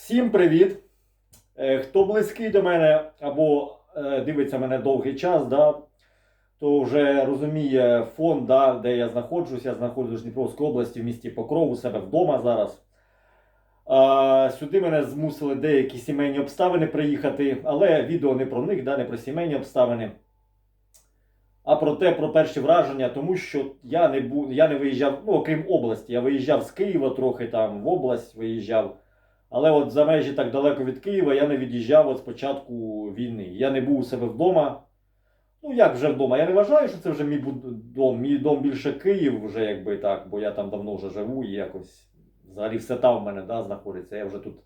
Всім привіт! Е, Хто близький до мене або е, дивиться мене довгий час, да, то вже розуміє фон, да, де я знаходжусь. Я знаходжусь в Дніпровській області в місті Покров у себе вдома зараз. А, сюди мене змусили деякі сімейні обставини приїхати, але відео не про них, да, не про сімейні обставини. А про те, про перші враження, тому що я не бу... я не виїжджав, ну окрім області, я виїжджав з Києва трохи там в область виїжджав. Але от за межі так далеко від Києва я не від'їжджав от з початку війни. Я не був у себе вдома. Ну, як вже вдома? Я не вважаю, що це вже мій дом. Мій дом більше Київ, вже якби так, бо я там давно вже живу і якось взагалі все там в мене да, знаходиться. Я вже тут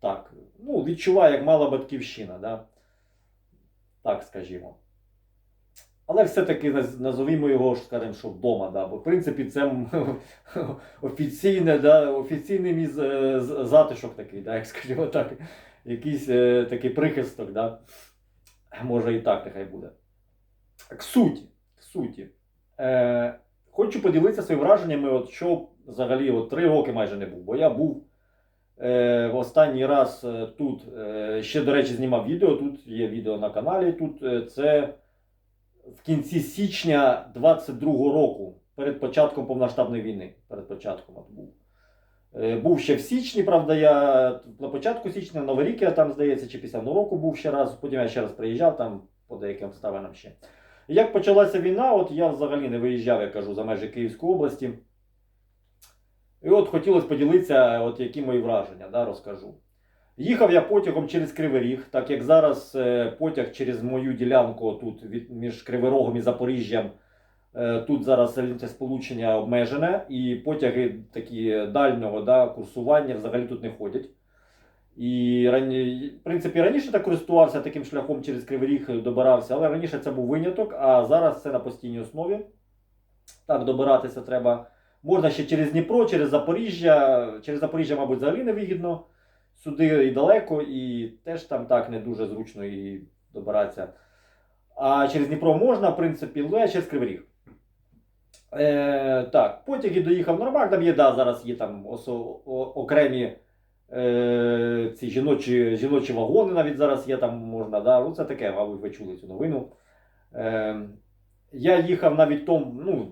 так. Ну, відчуваю, як мала батьківщина, да? так скажімо. Але все-таки назовімо його, скажімо, що вдома, да? бо в принципі це офіційне, да? офіційний мій з- затишок такий, да? як скажімо так, якийсь е, такий прихисток, да? може і так нехай буде. К суті, к суті. Е, хочу поділитися своїми враженнями, от що взагалі от три роки майже не був, бо я був е, в останній раз е, тут, е, ще, до речі, знімав відео, тут є відео на каналі, тут е, це в кінці січня 22-го року, перед початком повноштабної війни. Перед початком от був. Е, Був ще в січні, правда, я на початку січня, Новий рік я там, здається, чи після Нового року був ще раз, потім я ще раз приїжджав там по деяким обставинам ще. Як почалася війна, от я взагалі не виїжджав, я кажу, за межі Київської області. І от хотілося поділитися, от які мої враження, да, розкажу. Їхав я потягом через Кривий Ріг, так як зараз е, потяг через мою ділянку тут між Кривий Рогом і Запоріжжям. е, Тут зараз сполучення обмежене, і потяги такі дальнього да, курсування взагалі тут не ходять. І рані... в принципі раніше так користувався таким шляхом через Кривий Ріг добирався, але раніше це був виняток, а зараз це на постійній основі. Так, добиратися треба. Можна ще через Дніпро, через Запоріжжя. Через Запоріжжя, мабуть, взагалі не вигідно. Сюди і далеко, і теж там так не дуже зручно і добиратися. А через Дніпро можна, в принципі, але через Кривий Ріг. Е, так, потяги доїхав нормально. Там є, да, зараз є там осо- о- окремі е, ці жіночі, жіночі вагони навіть зараз є там можна. Да? Ну, це таке, мабуть, ви чули цю новину. Е, я їхав навіть том, ну,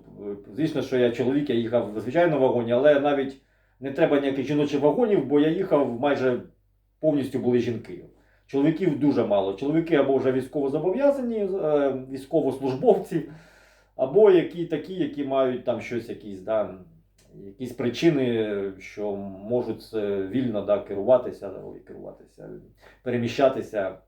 звісно, що я чоловік, я їхав в звичайному вагоні, але навіть не треба ніяких жіночих вагонів, бо я їхав майже повністю були жінки. Чоловіків дуже мало. Чоловіки або вже військово зобов'язані, е, військовослужбовці, або які такі, які мають там щось, якісь, да, якісь причини, що можуть е, вільно да, керуватися, керуватися, переміщатися,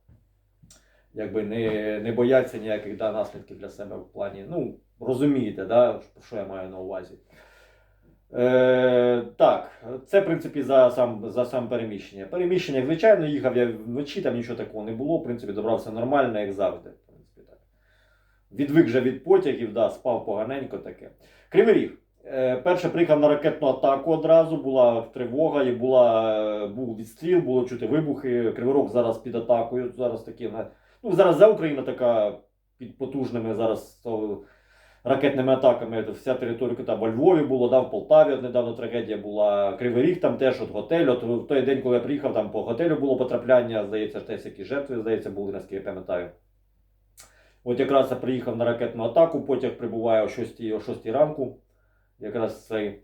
якби не, не бояться ніяких да, наслідків для себе в плані. Ну, розумієте, да, що я маю на увазі. Е, так, це в принципі за сам, за сам переміщення. Переміщення, звичайно, їхав я вночі, там нічого такого не було. В принципі, добрався нормально, як завжди. В принципі, так. Відвик вже від потягів, да, спав поганенько таке. Кривий Ріг. Е, перше приїхав на ракетну атаку одразу, була тривога, і була, е, був відстріл, було чути вибухи. Кривий Рог зараз під атакою. Зараз такі, ну, зараз за Україна така під потужними зараз. то, ракетними атаками вся територія там во Львові було, да, в Полтаві от недавно трагедія була. Кривий Ріг там теж от готель. От в той день, коли я приїхав, там по готелю було потрапляння, здається, теж які жертви, здається, були, наскільки я пам'ятаю. От якраз я приїхав на ракетну атаку, потяг прибуває о 6, о 6 ранку. Якраз цей.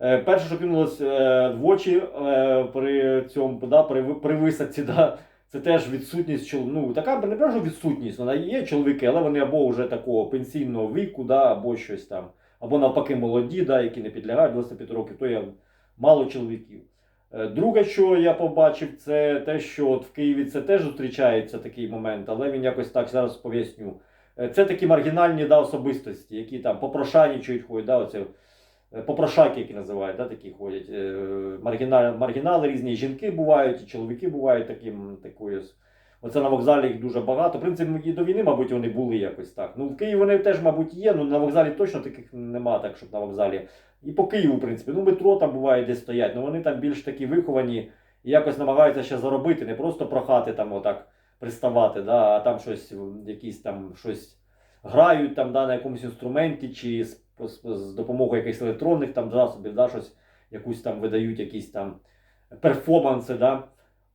Е, перше, що кинулось е, в очі е, при цьому да, при, при висадці, да, це теж відсутність чол- ну, така не кажу відсутність, вона є чоловіки, але вони або вже такого пенсійного віку, да, або щось там, або навпаки молоді, да, які не підлягають 25 років, то є мало чоловіків. Е, Друге, що я побачив, це те, що от в Києві це теж зустрічається такий момент, але він якось так зараз поясню. Е, Це такі маргінальні да, особистості, які там попрошайничають ходять, да, оце, попрошайки, які називають, да, такі ходять. Е, Маргінали, маргінали різні жінки бувають, і чоловіки бувають таким, такою. Оце на вокзалі їх дуже багато. В принципі, і до війни, мабуть, вони були якось так. Ну, в Києві вони теж, мабуть, є, ну на вокзалі точно таких нема, так, щоб на вокзалі. І по Києву, в принципі, ну метро там буває десь стоять, але вони там більш такі виховані і якось намагаються ще заробити, не просто прохати там отак приставати, да, а там щось, якісь там щось грають там да, на якомусь інструменті, чи з, допомогою якихось електронних там засобів, да, щось, якусь там видають якісь там перформанси. Да.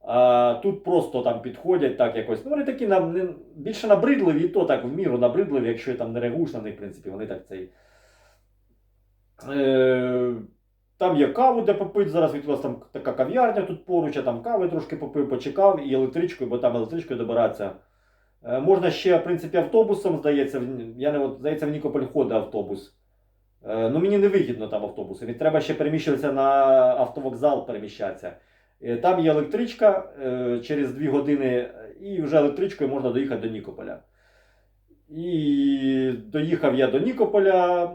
А тут просто там підходять так якось. Ну, вони такі на, не, більше набридливі, то так в міру набридливі, якщо там не реагуєш на них, в принципі, вони так цей. Е, там є каву, де попити. Зараз відкрилась там така кав'ярня тут поруч, я там кави трошки попив, почекав і електричкою, бо там електричкою добиратися. Е, можна ще, в принципі, автобусом, здається, я не от, здається, в Нікополь ходить автобус. Е, ну мені не вигідно там автобусом. І треба ще переміщуватися на автовокзал переміщатися. Е, Там є електричка е, через 2 години, і вже електричкою можна доїхати до Нікополя. І доїхав я до Нікополя.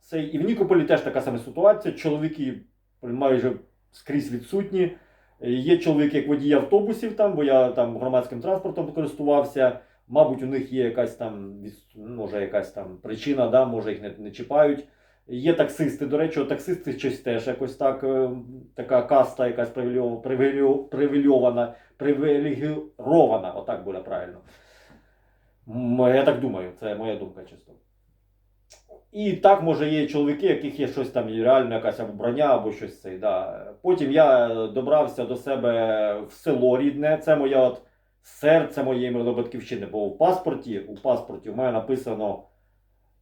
Це, і в Нікополі теж така сама ситуація. Чоловіки майже скрізь відсутні. Є чоловіки, як водії автобусів, там, бо я там громадським транспортом користувався. Мабуть, у них є якась там, може, якась там причина, да, може їх не, не чіпають. Є таксисти, до речі, таксисти щось теж якось так, е, така каста якась привільована, привілегірована, отак буде правильно. Я так думаю, це моя думка чисто. І так, може, є чоловіки, яких є щось там, реально якась або броня, або щось це. Да. Потім я добрався до себе в село рідне. Це моє от серце моєї милої батьківщини. Бо в паспорті, у паспорті в мене написано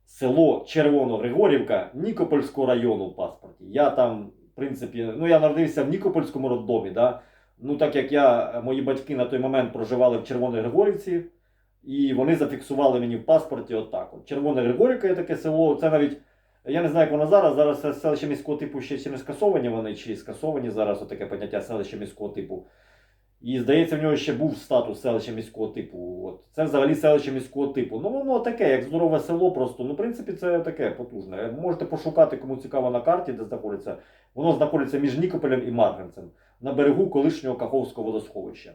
село Червоно-Григорівка Нікопольського району в паспорті. Я там, в принципі, ну я народився в Нікопольському роддомі. Да? Ну, так як я, мої батьки на той момент проживали в Червоній Григорівці, і вони зафіксували мені в паспорті отак. От. Червона Григорівка є таке село. Це навіть, я не знаю, як воно зараз. Зараз селище міського типу ще чи не скасовані вони, чи скасовані зараз отаке поняття селище міського типу. І здається, в нього ще був статус селища міського типу. От. Це взагалі селище міського типу. Ну воно таке, як здорове село, просто. Ну, в принципі, це таке потужне. Можете пошукати, кому цікаво на карті, де знаходиться. Воно знаходиться між Нікополем і Марганцем на берегу колишнього Каховського водосховища.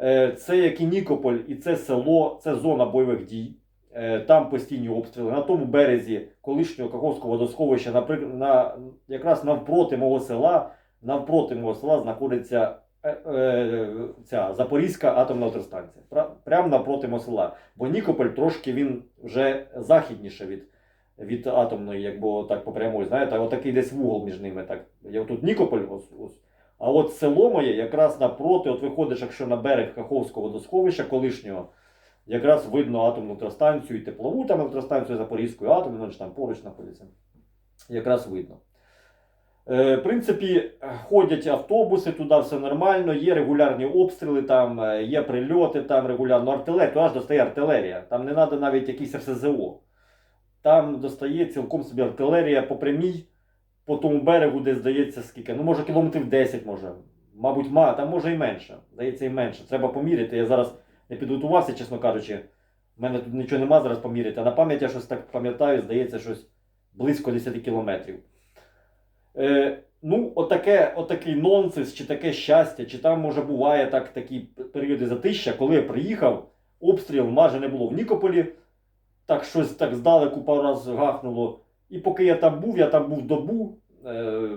Е, Це як і Нікополь, і це село, це зона бойових дій. Е, Там постійні обстріли. На тому березі колишнього Каховського водосховища, наприклад, на, якраз навпроти мого села, навпроти мого села знаходиться ця Запорізька атомна електростанція. Прямо навпроти мого села. Бо Нікополь трошки він вже західніше від, від атомної, якби так по прямої. Знаєте, отакий десь вугол між ними. Так. Я тут Нікополь, ось, ось. А от село моє якраз напроти, от виходиш, якщо на берег Каховського водосховища колишнього, якраз видно атомну електростанцію і теплову там електростанцію Запорізької вони там поруч знаходяться. Якраз видно. Е, в принципі, ходять автобуси, туди все нормально, є регулярні обстріли, там е, є прильоти, там регулярно артилерія, туди аж достає артилерія. Там не треба навіть якийсь РСЗО. Там достає цілком собі артилерія по прямій, по тому берегу, де здається скільки. Ну, може, кілометрів 10 може. Мабуть, ма, там може і менше. Здається, і менше. Треба поміряти. Я зараз не підготувався, чесно кажучи. У мене тут нічого нема зараз поміряти. А на пам'ять я щось так пам'ятаю, здається, щось близько 10 кілометрів. Е, ну, отаке, отакий нонсенс, чи таке щастя, чи там може буває так, такі періоди затища, коли я приїхав, обстріл майже не було в Нікополі. Так щось так здалеку пару раз гахнуло. І поки я там був, я там був добу. Е,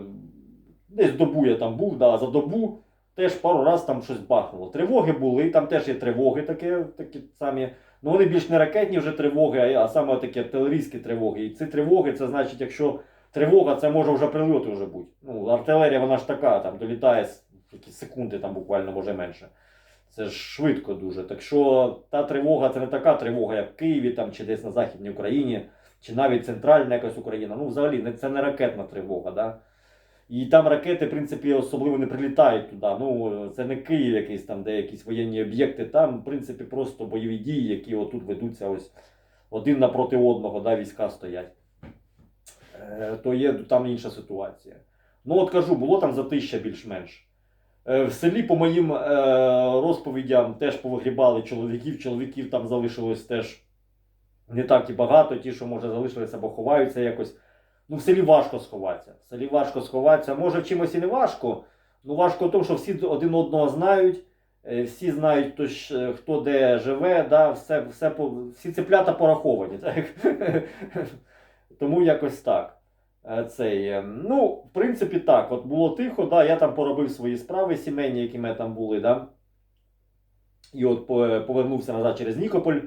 десь добу я там був, да, за добу теж пару раз там щось бахнуло. Тривоги були, там теж є тривоги такі, такі самі. Ну вони більш не ракетні вже тривоги, а саме такі артилерійські тривоги. І ці тривоги, це значить, якщо тривога, це може вже прильоти вже бути. Ну, артилерія, вона ж така, там долітає якісь секунди, там буквально може менше. Це ж швидко дуже. Так що та тривога це не така тривога, як в Києві там, чи десь на Західній Україні, чи навіть центральна якась Україна. Ну, взагалі, це не ракетна тривога. Да? І там ракети, в принципі, особливо не прилітають туди. Ну, це не Київ якийсь там, де якісь воєнні об'єкти. Там, в принципі, просто бойові дії, які отут ведуться ось один напроти одного, да, війська стоять. Е, то є там інша ситуація. Ну, от кажу, було там затища більш-менш. Е, В селі, по моїм е, розповідям, теж повигрібали чоловіків. Чоловіків там залишилось теж не так і багато. Ті, що може залишилися або ховаються якось. Ну, в селі важко сховатися. В селі важко сховатися. Може, в чимось і не важко. Ну, важко в тому, що всі один одного знають, всі знають, хто, хто де живе, да, все, все, всі цеплята пораховані. Так? Тому якось так. Е, Цей, е, ну, в принципі, так. От було тихо, да, я там поробив свої справи сімейні, які в мене там були. Да? І от повернувся назад через Нікополь.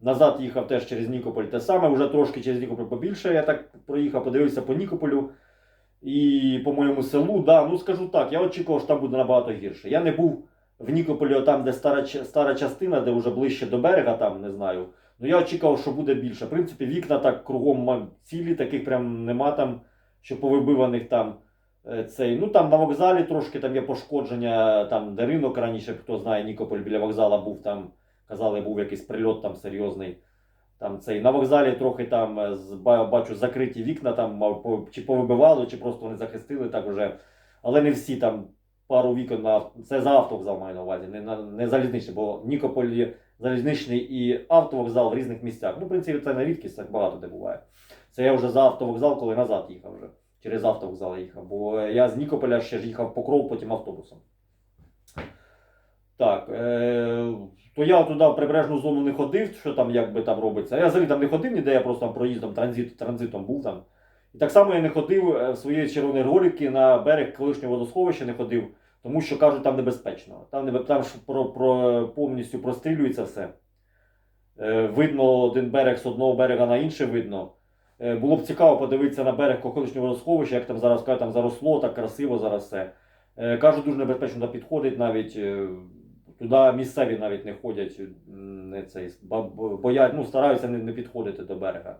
Назад їхав теж через Нікополь те саме, вже трошки через Нікополь побільше. Я так проїхав, подивився по Нікополю і по моєму селу. Да, ну скажу так, я очікував, що там буде набагато гірше. Я не був в Нікополі, там, де стара, стара частина, де вже ближче до берега, там не знаю. Ну я очікував, що буде більше. В принципі, вікна так кругом цілі, таких прям нема там, що повибиваних там. е, Цей. Ну там на вокзалі трошки там є пошкодження, там де ринок раніше, хто знає, Нікополь біля вокзала був там, казали, був якийсь прильот там серйозний. Там цей на вокзалі трохи там е, бачу закриті вікна, там чи повибивало, чи просто вони захистили так вже. Але не всі там пару вікон на це за автовокзал маю на увазі, не, на, не залізничний, бо в Нікополі залізничний і автовокзал в різних місцях. Ну, в принципі, це не рідкість, так багато де буває. Це я вже за автовокзал, коли назад їхав вже. Через автовокзал їхав. Бо я з Нікополя ще ж їхав в Покров, потім автобусом. Так. Е- то я туди в прибережну зону не ходив, що там як би там робиться. Я взагалі там не ходив ніде, я просто там проїздом, транзит, транзитом був там. І так само я не ходив е, в свої червоні ролики на берег колишнього водосховища не ходив, тому що кажуть, там небезпечно. Там, небе- там про, про, повністю прострілюється все. Е, видно один берег з одного берега на інший видно. Е, було б цікаво подивитися на берег колишнього водосховища, як там зараз кажуть, там заросло, так красиво зараз все. Е, кажуть, дуже небезпечно туди підходить навіть. е, Туди місцеві навіть не ходять, не цей, бо- боять, ну, стараються не, не підходити до берега.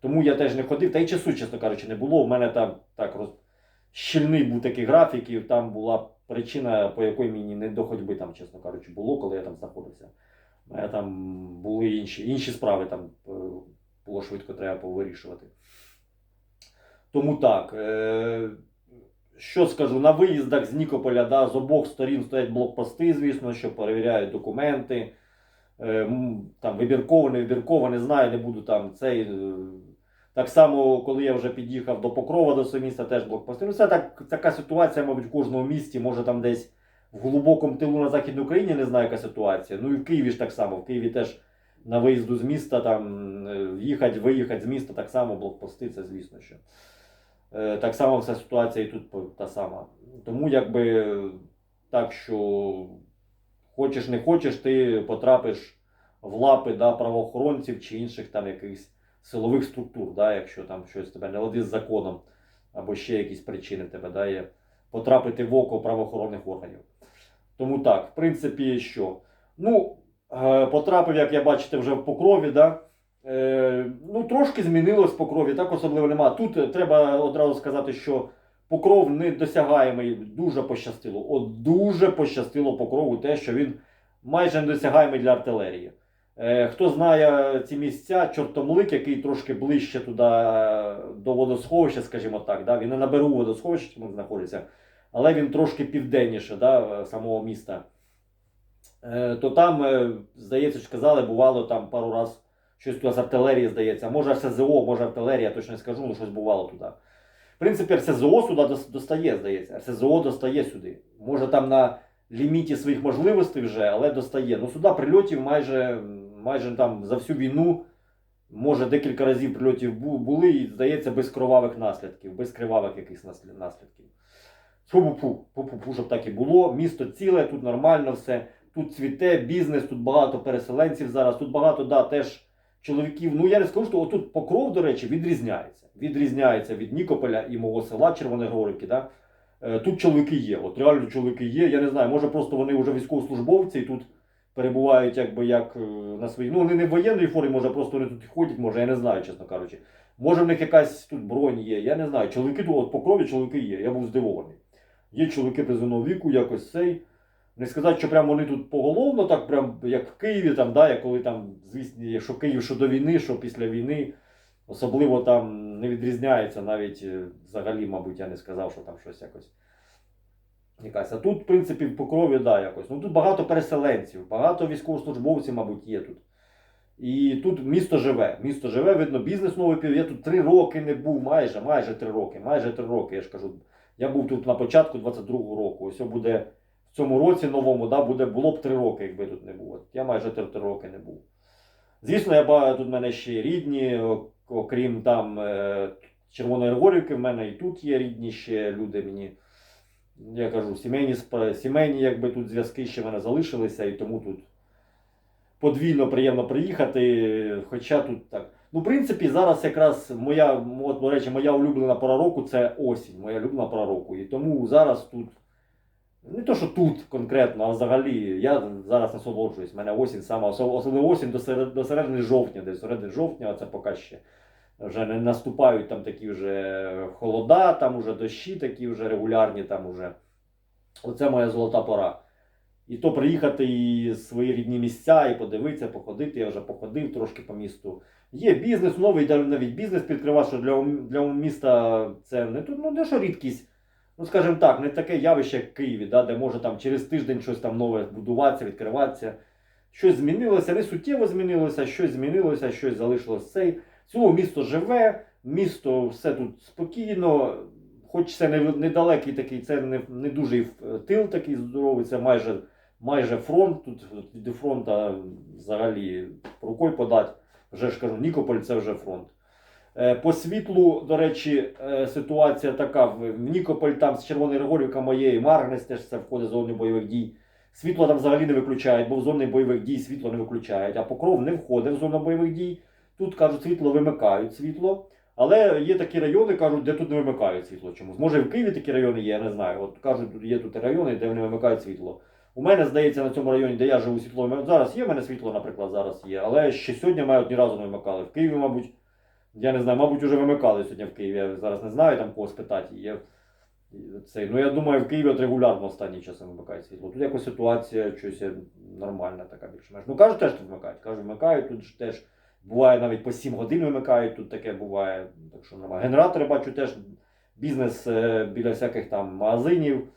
Тому я теж не ходив, та й часу, чесно кажучи, не було. У мене там так роз... щільний був такий графік, і там була причина, по якій мені не до ходьби, там, чесно кажучи, було, коли я там знаходився. Мене там були інші, інші справи, там е, було швидко треба повирішувати. Тому так. Е... Що скажу, на виїздах з Нікополя да, з обох сторін стоять блокпости, звісно, що перевіряють документи. Е, там вибірково, не вибірково, не знаю, не буду там цей. Так само, коли я вже під'їхав до Покрова до свого міста, теж блокпости. Ну, це так, така ситуація, мабуть, в кожному місті. Може там десь в глибокому тилу на Західній Україні не знаю, яка ситуація. Ну і в Києві ж так само. В Києві теж на виїзду з міста, там е, їхати, виїхати з міста, так само блокпости, це звісно що. Е, Так само вся ситуація і тут та сама. Тому якби так, що хочеш не хочеш, ти потрапиш в лапи да, правоохоронців чи інших там якихось силових структур, да, якщо там щось тебе не ладить з законом, або ще якісь причини тебе да, є, потрапити в око правоохоронних органів. Тому так, в принципі, що? Ну, е, потрапив, як я бачите, вже в покрові, да, Е, ну, трошки змінилось по крові, так особливо нема. Тут е, треба одразу сказати, що покров недосягаємий, дуже пощастило. От дуже пощастило покрову те, що він майже недосягаємий для артилерії. Е, хто знає ці місця, Чортомлик, який трошки ближче туди до водосховища, скажімо так, да? він не на берегу водосховища чому знаходиться, але він трошки південніше да, самого міста. Е, то там, е, здається, що сказали, бувало там пару раз щось туди з артилерії, здається. Може РСЗО, може артилерія, точно не скажу, але щось бувало туди. В принципі, РСЗО сюди достає, здається. РСЗО достає сюди. Може там на ліміті своїх можливостей вже, але достає. Ну сюди прильотів майже, майже там за всю війну, може декілька разів прильотів були, і здається, без кровавих наслідків, без кривавих якихось наслідків. Фу-фу-фу, щоб так і було. Місто ціле, тут нормально все. Тут цвіте бізнес, тут багато переселенців зараз, тут багато, да, теж чоловіків. Ну я не скажу, що отут покров, до речі, відрізняється. Відрізняється від Нікополя і мого села Червоні Да? Е, Тут чоловіки є. От реально чоловіки є. Я не знаю, може просто вони вже військовослужбовці і тут перебувають якби як е, на своїй. Ну, вони не в воєнній формі, може просто вони тут ходять, може, я не знаю, чесно кажучи. Може в них якась тут бронь є, я не знаю. Чоловіки тут, от по крові чоловіки є. Я був здивований. Є чоловіки призовного віку, якось цей. Не сказати, що прям вони тут поголовно, так прям як в Києві, там, да, як коли там, звісно, якщо Київ що до війни, що після війни, особливо там не відрізняється навіть е, взагалі, мабуть, я не сказав, що там щось якось. Якась. А тут, в принципі, в покрові, да, якось. Ну тут багато переселенців, багато військовослужбовців, мабуть, є тут. І тут місто живе. Місто живе, видно, бізнес новий пів. Я тут три роки не був, майже, майже три роки, майже три роки, я ж кажу. Я був тут на початку 22-го року. Ось буде в цьому році новому, да, буде, було б три роки, якби тут не було. Я майже три, три роки не був. Звісно, я бачу, тут в мене ще рідні, окрім там е, Червоної Горівки, в мене і тут є рідні ще люди мені. Я кажу, сімейні, сімейні якби тут зв'язки ще мене залишилися, і тому тут подвійно приємно приїхати. Хоча тут так. Ну, в принципі, зараз якраз моя, от, до речі, моя улюблена пора року це осінь, моя улюблена пора року. І тому зараз тут Не то, що тут конкретно, а взагалі я зараз насолоджуюсь. У мене осінь осо- особливо осінь до середини жовтня, десь середини жовтня, а це поки ще вже не наступають там такі вже холода, там вже дощі такі вже регулярні, там уже. Оце моя золота пора. І то приїхати і свої рідні місця, і подивитися, походити. Я вже походив трошки по місту. Є бізнес, новий навіть бізнес підкривав, що для, для міста це не, ну, не що рідкість. Ну, скажімо так, не таке явище, як в Києві, да, де може там через тиждень щось там нове будуватися, відкриватися. Щось змінилося, не суттєво змінилося, щось змінилося, щось залишилось цей. Цілому місто живе, місто все тут спокійно, хоч це не, недалекий такий, це не, не дуже тил такий здоровий, це майже, майже фронт. Тут до фронту взагалі рукою подати. Вже ж кажу, Нікополь це вже фронт. Е, По світлу, до речі, е, ситуація така. В Нікополь там з Червоної Регорівка моєї, Марганець теж це входить в зону бойових дій. Світло там взагалі не виключають, бо в зоні бойових дій світло не виключають, а покров не входить в зону бойових дій. Тут кажуть, світло вимикають світло. Але є такі райони, кажуть, де тут не вимикають світло чомусь. Може, в Києві такі райони є, я не знаю. От кажуть, є тут райони, де вони вимикають світло. У мене, здається, на цьому районі, де я живу, світло. Зараз є в мене світло, наприклад, зараз є. Але ще сьогодні мають ні разу не вимикали. В Києві, мабуть, я не знаю, мабуть, вже вимикали сьогодні в Києві. Я зараз не знаю там кого спитати. Є цей. Ну я думаю, в Києві от регулярно останні часи вимикають світло. Тут якось ситуація щось нормальна, така більш-менш. Ну кажуть, теж тут вмикають. Кажуть, вмикають, тут теж буває навіть по 7 годин вимикають, тут таке буває. Так що немає. Генератори бачу теж бізнес е, біля всяких там магазинів.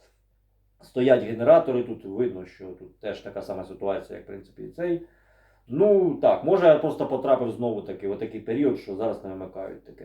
Стоять генератори, тут видно, що тут теж така сама ситуація, як в принципі і цей. Ну так, може я просто потрапив знову таки в такий період, що зараз не вимикають таке.